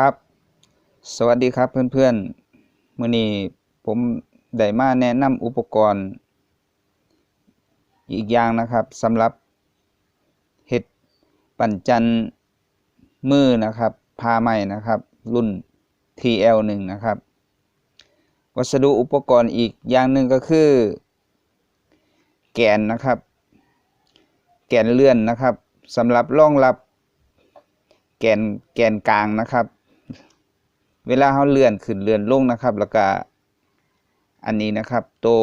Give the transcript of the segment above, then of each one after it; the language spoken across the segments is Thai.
ครับ สวัสดีครับเพื่อนๆมื้อนี้ผมได้มาแนะนำอุปกรณ์ อีกอย่างนะครับสำหรับเฮ็ดปั่นจันมือนะครับพาใหม่นะครับ รุ่น TL1 นะครับ วัสดุอุปกรณ์อีกอย่างหนึ่งก็คือ แกนนะครับ แกนเลื่อนนะครับสำหรับรองรับแกนแกนกลางนะครับ เวลาเขาเลื่อนขึ้นเลื่อนลงนะครับ แล้วก็อันนี้นะครับตัว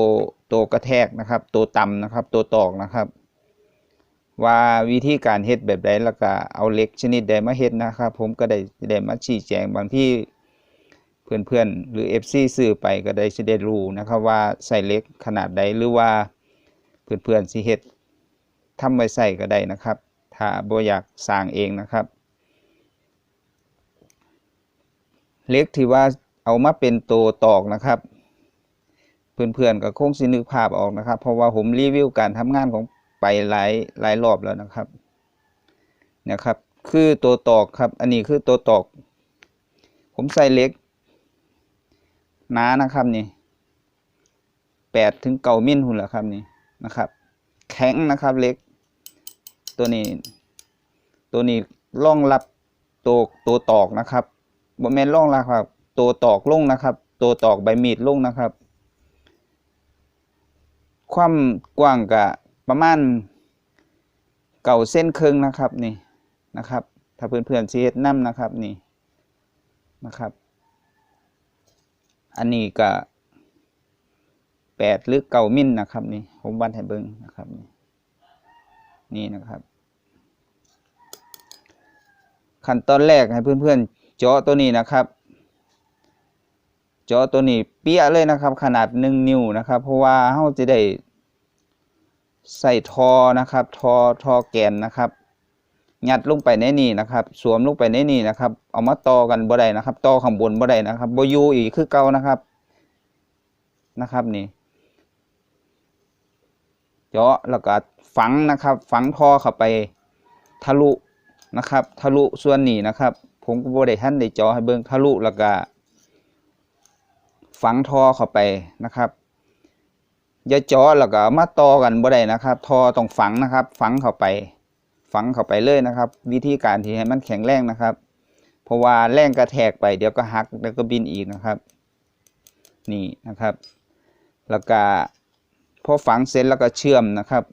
ตัวกระแทกนะครับตัวต่ำนะครับตัวตอกนะครับ ว่าวิธีการเฮ็ดแบบใดแล้วก็เอาเล็กชนิดใดมาเฮ็ดนะครับ ผมก็ได้ได้มาชี้แจงบางที่เพื่อนๆหรือ FC ซื้อไปก็ได้สิได้รู้นะครับ ว่าใส่เล็กขนาดใดหรือว่าเพื่อนๆสิเฮ็ดทำไว้ใส่ก็ได้นะครับ ถ้าบ่อยากสร้างเองนะครับ เล็กที่ว่าเอามาเป็นตัวตอกนะครับ เพื่อนๆก็คงสินึกภาพออกนะครับ เพราะว่าผมรีวิวการทำงานของไปหลายหลายรอบแล้วนะครับนี่ยครับ คือตัวตอกครับ อันนี้คือตัวตอก ผมใส่เล็กหนานะครับนี่แปดถึงเก้ามิลหุ่นแหละครับนี่นะครับ แข็งนะครับเล็ก ตัวนี้ ตัวนี้รองรับตัวตัวตอกนะครับ บ่แม่นรองรับครับ ตัวตอกลงนะครับ ตัวตอกใบมีดลงนะครับ ความกว้างกะประมาณเก่าเส้นครึ่งนะครับนี่นะครับ ถ้าเพื่อนๆสิเฮ็ดนํนะครับนี่นะครับ อันนี้ก็แปดหรือเก้ามิลนะครับนี่ผมวัดให้เบิ่งนะครับนี่นี่นะครับ ขั้นตอนแรกให้เพื่อนๆ เจาะตัวนี้นะครับ เจาะตัวนี้เปี้ยเลยนะครับ ขนาดหนึ่งนิ้วนะครับ เพราะว่าเราจะได้ใส่ทอนะครับ ทอทอแกนนะครับ ยัดลงไปในนี่นะครับ สวมลงไปในนี่นะครับ เอามาต่อกันบ่ได้นะครับต่อข้างบนบ่ได้นะครับบ่อยู่อีกคือเก่านะครับนะครับนี่เจาะแล้วก็ฝังนะครับ ฝังทอเข้าไปทะลุนะครับ ทะลุส่วนนี้นะครับ ผมก็บ่ได้ท่านได้จาะให้เบิ่งทะลุแล้วก็ฝังทอเข้าไปนะครับอย่าจาะแล้วก็มาต่อกันบ่ได้นะครับ ทอต้องฝังนะครับ ฝังเข้าไป ฝังเข้าไปเลยนะครับ วิธีการที่ให้มันแข็งแรงนะครับ เพราะว่าแรงกระแทกไปเดี๋ยวก็หักเดี๋ยวก็บินอีกนะครับ นี่นะครับ แล้วก็พอฝังเสร็จแล้วก็เชื่อมนะครับ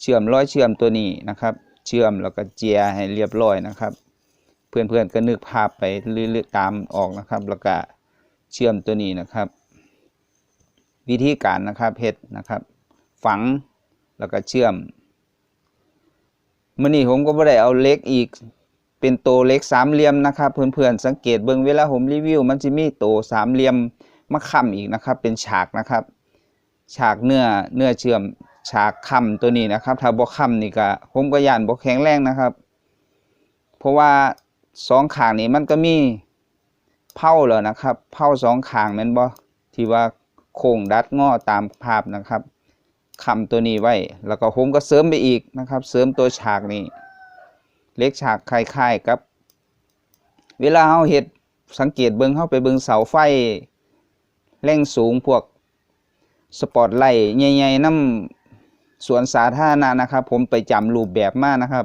เชื่อมร้อยเชื่อมตัวนี้นะครับ เชื่อมแล้วก็เจียให้เรียบร้อยนะครับ เพื่อนๆก็นึกภาพไปเรื่อยๆตามออกนะครับ แล้วก็เชื่อมตัวนี้นะครับ วิธีการนะครับเฮ็ดนะครับ ฝังแล้วก็เชื่อมมื่อนี้ผมก็บ่ได้เอาเล็กอีก เป็นโตเล็กสามเหลี่ยมนะครับ เพื่อนๆสังเกตเบิ่งเวลาผมรีวิว มันจะมีโตสามเหลี่ยมมาค้ำอีกนะครับ เป็นฉากนะครับ ฉากเนื้อเนื้อเชื่อมฉากค้ำตัวนี้นะครับ ถ้าบ่ค้ำนี่ก็ผมก็ย่านบ่แข็งแรงนะครับ เพราะว่า สองข้างนี้มันก็มีเผาแล้วนะครับเผาสองข้างแม่นบ่ที่ว่าโค้งดัดงอตามภาพนะครับค้ำตัวนี้ไว้ แล้วก็ผมก็เสริมไปอีกนะครับ เสริมตัวฉากนี้ เล็กฉากคล้ายๆกับ เวลาเฮาเฮ็ดสังเกตเบิ่งเฮาไปเบิ่งเสาไฟแรงสูงพวกสปอตไลท์ใหญ่ๆน้ำสวนสาธารณะนะครับ ผมไปจำรูปแบบมากนะครับ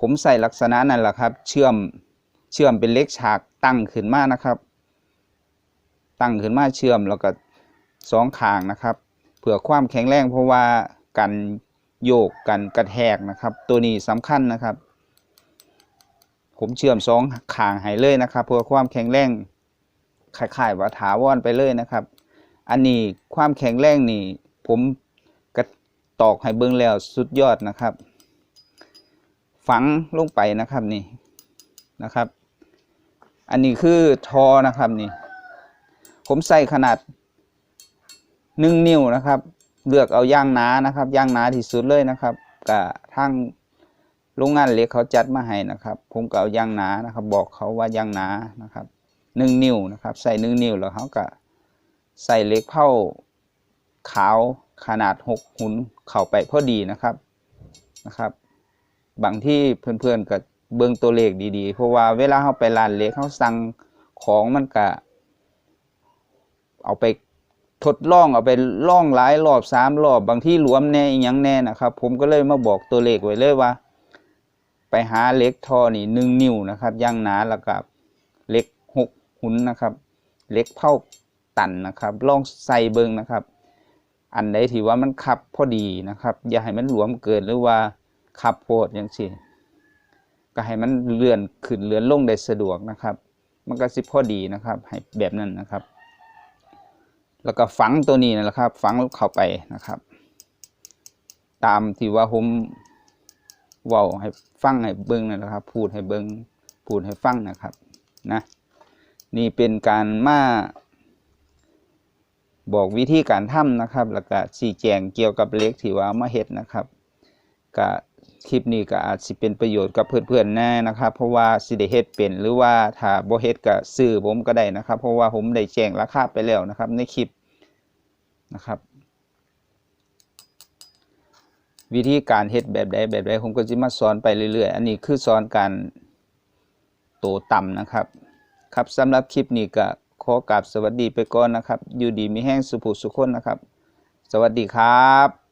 ผมใส่ลักษณะนั่นแหละครับ เชื่อม เชื่อมเป็นเล็กฉากตั้งขึ้นมานะครับ ตั้งขึ้นมาเชื่อมแล้วก็สองขางนะครับ เพื่อความแข็งแรงเพราะว่ากันโยกกันกระแทกนะครับ ตัวนี้สำคัญนะครับ ผมเชื่อมสองขางให้เลยนะครับ เพื่อความแข็งแรงคล้ายๆว่าถาวรไปเลยนะครับ อันนี้ความแข็งแรงนี่ผมกระตอกให้เบิ่งแล้วสุดยอดนะครับ ฝังลงไปนะครับนี่นะครับ อันนี้คือทอนะครับนี่ ผมใส่ขนาดหนึ่งนิ้วนะครับ เลือกเอาย่างหนานะครับย่างหนาที่สุดเลยนะครับกับทางโรงงานเล็กเขาจัดมาให้นะครับ ผมก็เอาย่างหนานะครับ บอกเขาว่าย่างหนานะครับหนึ่งนิ้วนะครับ ใส่หนึ่งนิ้วแล้วเขาก็ใส่เล็กเผาขาวขนาดหกหุนเข้าไปพอดีนะครับนะครับ บางที่เพื่อนๆก็ เบิ่งตัวเลขดีๆ เพราะว่าเวลาเราไปร้านเล็กเราสั่งของมันก็เอาไปทดลองเอาไปล่องหลายรอบสามรอบบางที่รวมแน่อีหยังแน่นะครับ ผมก็เลยมาบอกตัวเลขไว้เลยว่า ไปหาเล็กท่อนี่หนึ่งนิ้วนะครับย่างหนาแล้วก็เล็กหกหุนนะครับ เล็กเผาตันนะครับ ลองใส่เบิงนะครับ อันใดที่ว่ามันขับพอดีนะครับ อย่าให้มันหลวมเกินหรือว่าขับโพดอย่างสิ ก็ให้มันเลื่อนขึ้นเลื่อนลงได้สะดวกนะครับ มันก็สิพอดีนะครับให้แบบนั้นนะครับ แล้วก็ฝังตัวนี้นะครับ ฝังเข้าไปนะครับ ตามที่ว่าผมเว้าให้ฟังให้เบิ่งนะครับ พูดให้เบิ่งพูดให้ฟังนะครับนะนี่เป็นการมาบอกวิธีการทำนะครับ แล้วก็ชี้แจงเกี่ยวกับเล็กที่ว่ามาเฮ็ดนะครับ ก็คลิปนี้ก็อาจสิเป็นประโยชน์กับเพื่อนๆแน่นะครับ เพราะว่าสิได้เฮ็ดเป็นหรือว่าถ้าบ่เฮ็ดก็ซื้อผมก็ได้นะครับ เพราะว่าผมได้แจ้งราคาไปแล้วนะครับ ในคลิปนะครับ วิธีการเฮ็ดแบบใดแบบใดผมก็จะมาสอนไปเรื่อยๆ อันนี้คือสอนการโตต่ำนะครับ ครับสำหรับคลิปนี้ก็ขอกราบสวัสดีไปก่อนนะครับ อยู่ดีมีแห้งสุภุสุขคนนะครับ สวัสดีครับ